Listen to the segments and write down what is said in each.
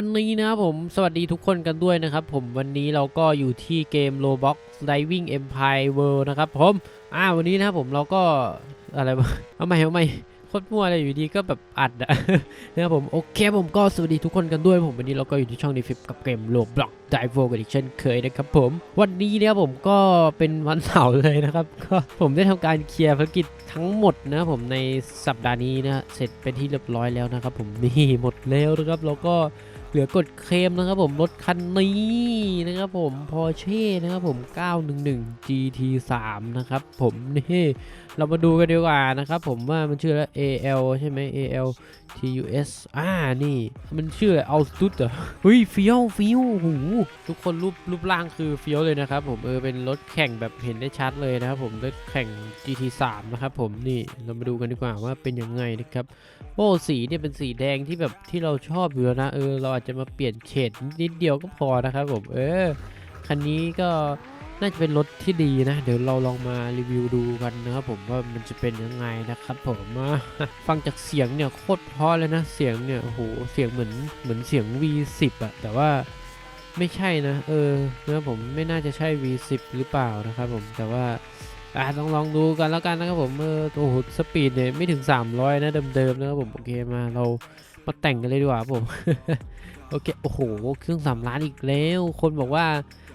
วันนี้นะครับผมสวัสดีทุกคนกันด้วยนะครับผมวันนี้เราก็อยู่ที่เกม Roblox Diving Empire World นะครับผมอ่าวันนี้นะครับผมเราก็อะไรวะเอาใหม่เอาใหม่โคตรมั่วเลยอยู่ดีก็แบบอัดอะนะครับผมโอเคผมก็สวัสดีทุกคนกันด้วยผมวันนี้เราก็อยู่ที่ช่องดีฟิปกับเกม Roblox Dive World กันอีกเช่นเคยนะครับผมวันนี้เนี่ยผมก็เป็นวันเสาร์เลยนะครับก็ผมได้ทำการเคลียร์ภารกิจทั้งหมดนะผมในสัปดาห์นี้นะฮะเสร็จเป็นที่เรียบร้อยแล้วนะครับผมนี่หมดแล้วนะครับเราก็ เหลือกดเคลมนะครับผม รถคันนี้นะครับผม Porsche นะครับผม 911 GT3 นะครับผมนี่เรามาดูกันดีกว่านะครับผมว่ามันชื่ออะไร AL ใช่ไหม AL TUS อ่านี่ มันชื่ออะไรเอาสุดเหรอเฮ้ยเฟี้ยวเฟี้ยวหูทุกคนรูปรูปร่างคือเฟี้ยวเลยนะครับผมเออเป็นรถแข่งแบบเห็นได้ชัดเลยนะครับผมรถแข่ง GT3 นะครับผมนี่เรามาดูกันดีกว่าว่าเป็นยังไงนะครับโอ้สีเนี่ยเป็นสีแดงที่แบบที่เราชอบอยู่แล้วนะเออเราอาจจะมาเปลี่ยนเฉดนิดเดียวก็พอนะครับผมเออคันนี้ก็น่าจะเป็นรถที่ดีนะ เดี๋ยวเราลองมารีวิวดูกันนะครับผมว่ามันจะเป็นยังไงนะครับผมฟังจากเสียงเนี่ยโคตรเพราะเลยนะเสียงเนี่ยโอ้โหเสียงเหมือนเหมือนเสียง V10 อะแต่ว่าไม่ใช่นะ เออนะผมไม่น่าจะใช่ V10 หรือเปล่านะครับผมแต่ว่าอะต้องลองดูกันแล้วกันนะครับผมเออโอ้โหสปีดเนี่ยไม่ถึง 300 นะเดิมๆนะครับผมโอเคมาเรามาแต่งกันเลยดีกว่าผม โอเค โอ้โห เครื่องสามล้านอีกแล้ว คนบอกว่า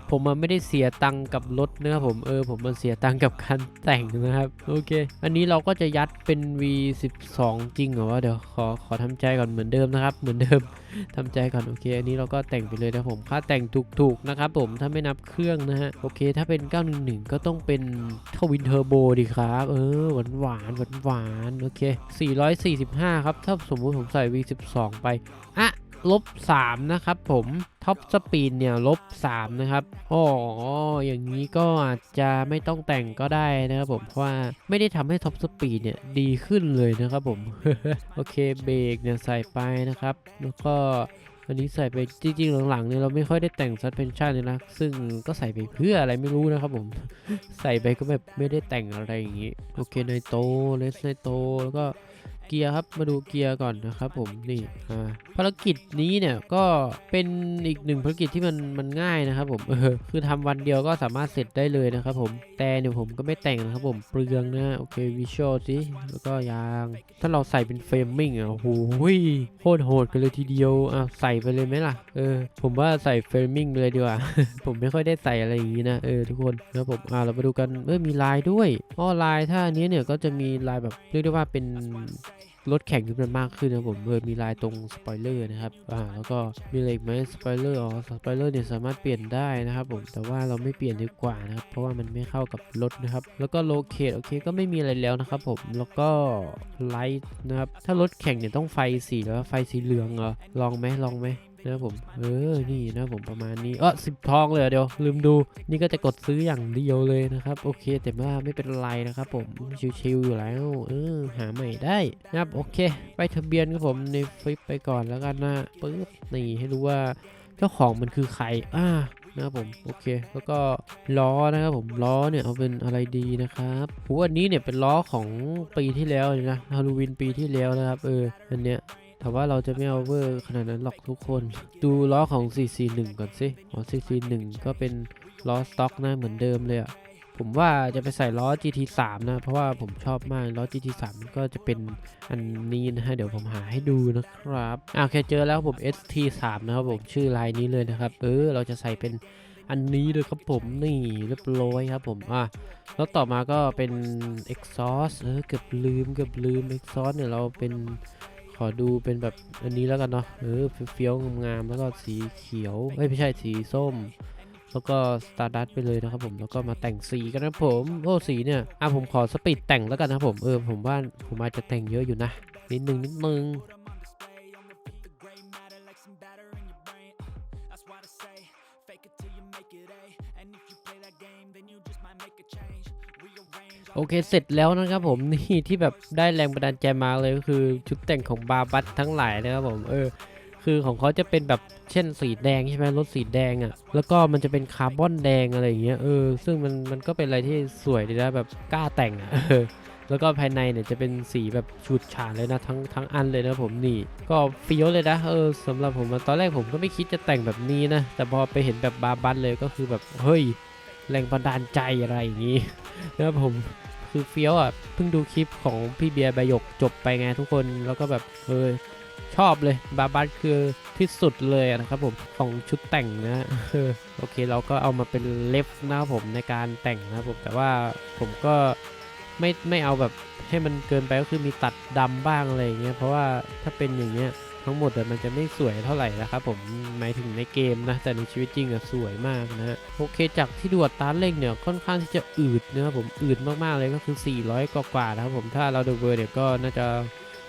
ผมมันไม่ได้เสียตังค์กับรถนะครับผม เออ ผมมันเสียตังค์กับการแต่งนะครับ โอเค อันนี้เราก็จะยัดเป็น V12 จริงเหรอวะ เดี๋ยวขอขอทำใจก่อนเหมือนเดิมนะครับ เหมือนเดิมทำใจก่อน โอเค อันนี้เราก็แต่งไปเลยนะผม ค่าแต่งถูกๆนะครับผม ถ้าไม่นับเครื่องนะฮะ โอเค ถ้าเป็น 911 ก็ต้องเป็นทวินเทอร์โบดีครับ เออ หวานหวานหวานหวานโอเค 445 ครับ ถ้าสมมุติผมใส่ V12 ไป อะ ลบ3นะครับผมท็อปสปีดเนี่ยลบ3นะครับอ๋ออย่างนี้ก็อาจจะไม่ต้องแต่งก็ได้นะครับผมเพราะว่าไม่ได้ทำให้ท็อปสปีดเนี่ยดีขึ้นเลยนะครับผมโอเคเบรกเนี่ยใส่ไปนะครับแล้วก็อันนี้ใส่ไปจริงๆหลังๆเนี่ยเราไม่ค่อยได้แต่ง suspension เลยนะซึ่งก็ใส่ไปเพื่ออะไรไม่รู้นะครับผม ใส่ไปก็แบบไม่ได้แต่งอะไรอย่างงี้ โอเคในโตเลสในโตแล้วก็ เกียร์ครับมาดูเกียร์ก่อนนะครับผมนี่อ่าภารกิจนี้เนี่ยก็เป็นอีกหนึ่งภารกิจที่มันมันง่ายนะครับผมเออคือทำวันเดียวก็สามารถเสร็จได้เลยนะครับผมแต่เนี่ยผมก็ไม่แต่งนะครับผมเปลืองนะโอเควิชวลสิแล้วก็ยางถ้าเราใส่เป็นเฟรมมิ่งอะโอ้โหโคตรโหดกันเลยทีเดียวอะใส่ไปเลยไหมล่ะเออผมว่าใส่เฟรมมิ่งเลยดีกว่าผมไม่ค่อยได้ใส่อะไรอย่างนี้นะเออทุกคนนะครับผมอ่าเรามาดูกันเออมีลายด้วยอ้อลายถ้าอันนี้เนี่ยก็จะมีลายแบบเรียกได้ว่าเป็น รถแข่งที่มันมากขึ้นนะผมเออมีลายตรงสปอยเลอร์นะครับอ่าแล้วก็มีอะไรอีกไหมสปอยเลอร์อ๋อสปอยเลอร์เนี่ยสามารถเปลี่ยนได้นะครับผมแต่ว่าเราไม่เปลี่ยนดีกว่านะครับเพราะว่ามันไม่เข้ากับรถนะครับแล้วก็โลเคทโอเคก็ไม่มีอะไรแล้วนะครับผมแล้วก็ไลท์นะครับถ้ารถแข่งเนี่ยต้องไฟสีแล้วไฟสีเหลืองเหรอลองไหมลองไหม นะครับผม เออ นี่นะครับผมประมาณนี้เออสิบทองเลยเดี๋ยว ลืมดู นี่ก็จะกดซื้ออย่างเดียวเลยนะครับ โอเค แต่ว่าไม่เป็นไรนะครับผม ชิวๆอยู่แล้ว เออ หาใหม่ได้นะครับ โอเค ไปทะเบียนครับผมในฟลิปไปก่อนแล้วกันนะปึ๊บ นี่ให้รู้ว่าเจ้าของมันคือใคร อ่านะครับผมโอเคแล้วก็ล้อนะครับผมล้อเนี่ยเอาเป็นอะไรดีนะครับหูอันนี้เนี่ยเป็นล้อของปีที่แล้วนะฮาโลวีนปีที่แล้วนะครับเอออันเนี้ย แต่ว่าเราจะไม่เอาเวอร์ขนาดนั้นหรอกทุกคน ดูล้อของ 441 ก่อนสิอ๋อ441 ก็เป็นล้อสต็อกนะเหมือนเดิมเลยอะผมว่าจะไปใส่ล้อ GT3 นะ เพราะว่าผมชอบมากล้อ GT3 ก็จะเป็นอันนี้นะฮะ เดี๋ยวผมหาให้ดูนะครับอ่าโอเคเจอแล้วผม ST3 นะครับผมชื่อลายนี้เลยนะครับ เออ เราจะใส่เป็นอันนี้เลยครับผมนี่เรียบร้อยครับผมอะแล้วต่อมาก็เป็น exhaust เออเกือบลืมเกือบลืม exhaust เนี่ยเราเป็น อดูเป็นแบบอันนี้แล้วกันเนาะเออเฟี้ยวงามๆแล้วก็สีเขียวเอ้ยไม่ใช่สีส้ม แล้วก็สตาร์ดัตไปเลยนะครับผมแล้วก็มาแต่งสีกันนะผมโอ้สีเนี่ยอะผมขอสปีดแต่งแล้วกันนะผมเออผมว่าผมอาจจะแต่งเยอะอยู่นะนิดนึงนิดนึง โอเคเสร็จแล้วนะครับผมนี่ที่แบบได้แรงบันดาลใจมาเลยก็คือชุดแต่งของบาบัตทั้งหลายนะครับผมเออคือของเขาจะเป็นแบบเช่นสีแดงใช่ไหมรถสีแดงอะ่ะ แล้วก็มันจะเป็นคาร์บอนแดงอะไรอย่างเงี้ยเออซึ่งมันมันก็เป็นอะไรที่สวยดีนะแบบกล้าแต่งอะ่ะแล้วก็ภายในเนี่ยจะเป็นสีแบบฉูดฉาดเลยนะทั้งทั้งอันเลยนะผมนี่ ก็เฟี้ยวเลยนะเออสำหรับผมตอนแรกผมก็ไม่คิดจะแต่งแบบนี้นะแต่พอไปเห็นแบบบาบันเลยก็คือแบบเฮ้ย แรงบันดาลใจอะไรอย่างนี้นะครับผมคือเฟี้ยวอะเพิ่งดูคลิปของพี่เบียร์ใบหยกจบไปไงทุกคนแล้วก็แบบเออชอบเลยบาบันคือที่สุดเลยนะครับผมของชุดแต่งนะโอเคเราก็เอามาเป็นเล็บนะครับผมในการแต่งนะครับผมแต่ว่าผมก็ไม่ไม่เอาแบบให้มันเกินไปก็คือมีตัดดำบ้างอะไรอย่างเงี้ยเพราะว่าถ้าเป็นอย่างเงี้ย ทั้งหมดมันจะไม่สวยเท่าไหร่นะครับผมหมายถึงในเกมนะ แต่ในชีวิตจริงอะสวยมากนะโอเคจากที่ดูอัตราเร่งเนี่ยค่อนข้างที่จะอืดนะครับผมอืดมากๆเลยก็คือ 400 กว่ากว่าๆนะครับผมถ้าเราดูเวอร์เนี่ยก็น่าจะ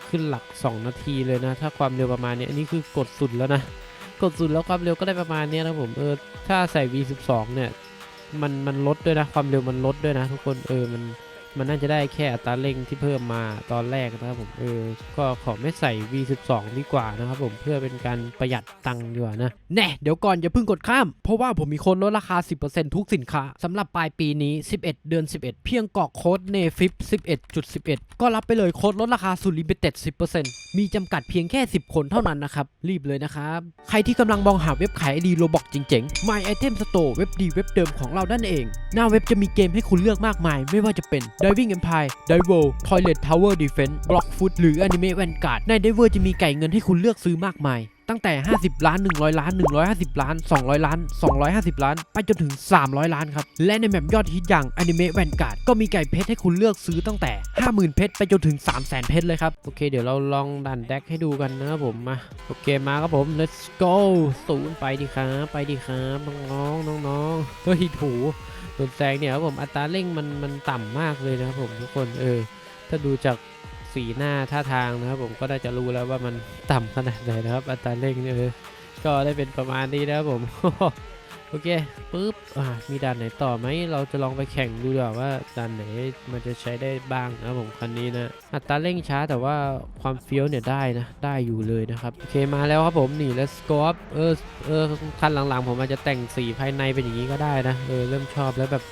ขึ้นหลัก 2 นาทีเลยนะ ถ้าความเร็วประมาณนี้อันนี้คือกดสุดแล้วนะ กดสุดแล้วความเร็วก็ได้ประมาณนี้นะผมเออถ้าใส่ V12 เนี่ยมันมันลดด้วยนะความเร็วมันลดด้วยนะ ทุกคนเออมัน มันน่าจะได้แค่อัตราเร่งที่เพิ่มมาตอนแรกนะครับผมเออก็ขอไม่ใส่ V12 ดีกว่านะครับผมเพื่อเป็นการประหยัดตังค์ดีกว่านะแน่เดี๋ยวก่อนอย่าเพิ่งกดข้าม เพราะว่าผมมีค้ดลดราคา 10%ทุกสินค้าสำหรับปลายปีนี้ 11 เดือน 11 เพียงกรอกโค้ด NEFIP 11.11 ก็รับไปเลยโค้ดลดราคาสุดลิมิเต็ด 10%มีจำกัดเพียงแค่ 10 คนเท่านั้นนะครับรีบเลยนะครับใครที่กำลังมองหาเว็บขายไอดีโลบอกจริงๆ My Item Store เว็บดีเว็บเดิมของเราด้านเอง หน้าเว็บจะมีเกมให้คุณเลือกมากมาย ไม่ว่าจะเป็น Diving Empire Divo Toilet Tower Defense Blockfoot หรือ Anime Vanguard ใน Diver จะมีไก่เงินให้คุณเลือกซื้อมากมาย ตั้งแต่ 50 ล้าน 100 ล้าน 150 ล้าน 200 ล้าน 250 ล้าน ไปจนถึง 300 ล้านครับ และในแมปยอดฮิตอย่าง Anime Vanguard ก็มีไก่เพชรให้คุณเลือกซื้อตั้งแต่ 50,000 เพชรไปจนถึง 300,000 เพชรเลยครับ โอเค เดี๋ยวเราลองดันแดกให้ดูกันนะครับผมมาโอเคมาครับผม let's go ศูนย์ไปดีครับ ไปดีครับน้องๆน้องๆเฮ้ยถูโดนแซงเนี่ยครับผมอัตราเร่งมันมันต่ำมากเลยนะครับผมทุกคนเออถ้าดูจาก สีหน้าท่าทางนะครับ ผมก็น่าจะรู้แล้วว่ามันต่ำขนาดไหนนะครับอัตราเร่งเนี่ยเออก็ได้เป็นประมาณนี้นะครับผมโอเคปุ๊บอ่ามีด่านไหนต่อไหมเราจะลองไปแข่งดูดีกว่าว่าด่านไหนมันจะใช้ได้บ้างนะครับผมคันนี้นะอัตราเร่งช้าแต่ว่าความเฟี้ยวเนี่ยได้นะได้อยู่เลยนะครับโอเคมาแล้วครับผมนี่ let's go up เออเออคันหลังๆ ผมอาจจะแต่งสีภายในเป็นอย่างนี้ก็ได้นะเออเริ่มชอบแล้วแบบ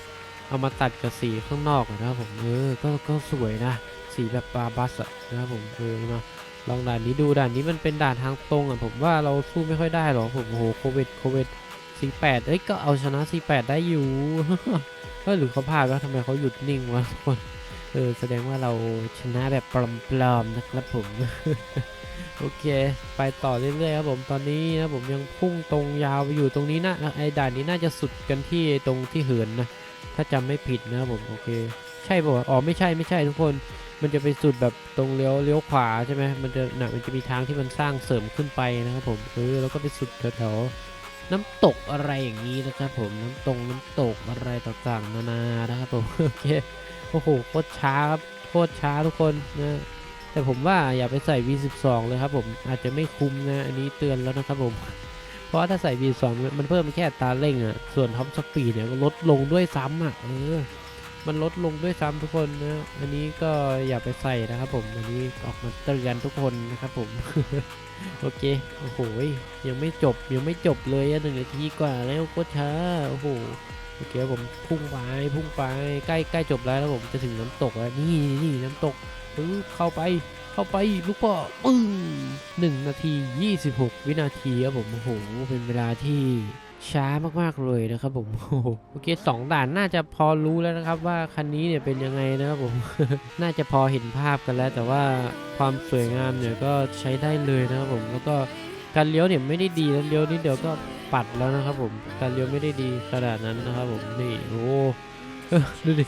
เอามาตัดกับสีข้างนอกนะครับผมเออก็ก็สวยนะ สีแบบบาบัสอะนะครับผมเออเนาะลองด่านนี้ดูด่านนี้มันเป็นด่านทางตรงอะผมว่าเราสู้ไม่ค่อยได้หรอกผมโอ้โหโควิดโควิด48เอ้ยก็เอาชนะ48ได้อยู่เออหรือเขาพลาดวะทำไมเขาหยุดนิ่งวะทุกคนเออแสดงว่าเราชนะแบบปลอมๆนะครับผมโอเค ไปต่อเรื่อยๆครับผมตอนนี้นะผมยังพุ่งตรงยาวไปอยู่ตรงนี้นะไอ้ด่านนี้น่าจะสุดกันที่ตรงที่เหินนะถ้าจำไม่ผิดนะผมโอเค ใช่ป่าวะอ๋อไม่ใช่ไม่ใช่ทุกคน มันจะไปสุดแบบตรงเลี้ยวเลี้ยวขวาใช่ไหมมันจะนะมันจะมีทางที่มันสร้างเสริมขึ้นไปนะครับผมเออแล้วก็ไปสุดแถวๆน้ำตกอะไรอย่างนี้นะครับผมน้ำตรงน้ำตกอะไรต่างๆนานานะครับผมโอเคโอ้โหโคตรช้าครับโคตรช้าทุกคนนะแต่ผมว่าอย่าไปใส่ V12 เลยครับผมอาจจะไม่คุ้มนะอันนี้เตือนแล้วนะครับผมเพราะถ้าใส่ V2 มันเพิ่มแค่ตาเร่งอะส่วนท็อปสปีดเนี่ยลดลงด้วยซ้ำอะเออ มันลดลงด้วยซ้ำทุกคนนะอันนี้ก็อย่าไปใส่นะครับผม อันนี้ออกมาเตือนทุกคนนะครับผม โอเค โอ้โห ยังไม่จบ ยังไม่จบเลยอะหนึ่งนาทีกว่าแล้วโคตรช้า โอ้โห โอเคผมพุ่งไป พุ่งไป ใกล้ใกล้จบแล้วแล้วผม จะถึงน้ำตกแล้ว นี่นี่น้ำตกปึ๊บเข้าไป เข้าไป ลูกพ่อปึ้งหนึ่งนาที 26 วินาทีครับผม โอ้โห เป็นเวลาที่ ช้ามากๆเลยนะครับผมโอ้โหโอเคสองด่านน่าจะพอรู้แล้วนะครับ ว่าคันนี้เนี่ยเป็นยังไงนะครับผม น่าจะพอเห็นภาพกันแล้ว แต่ว่าความสวยงามเนี่ยก็ใช้ได้เลยนะครับผมแล้วก็การเลี้ยวเนี่ยไม่ได้ดีแล้วเลี้ยวนิดเดียวก็ปัดแล้วนะครับผมการเลี้ยวไม่ได้ดีขนาดนั้นนะครับผมนี่โอ้ดูดิ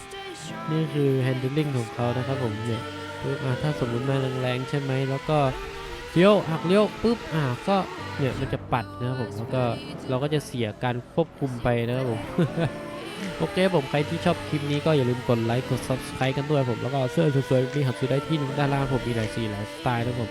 นี่คือ handling ของเขานะครับผมเนี่ยถ้าสมมติมาแรงๆใช่ไหมแล้วก็ เลี้ยวหักเลี้ยวปุ๊บอ่าก็เนี่ยมันจะปัดนะครับผมแล้วก็เราก็จะเสียการควบคุมไปนะครับผมโอเคผมใครที่ชอบคลิปนี้ก็อย่าลืมกดไลค์กด subscribe กันด้วยผมแล้วก็เสื้อสวยๆนี้หาซื้อได้ที่ด้านล่างผมมีหลายสีหลายสไตล์นะครับผม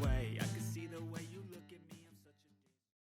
way.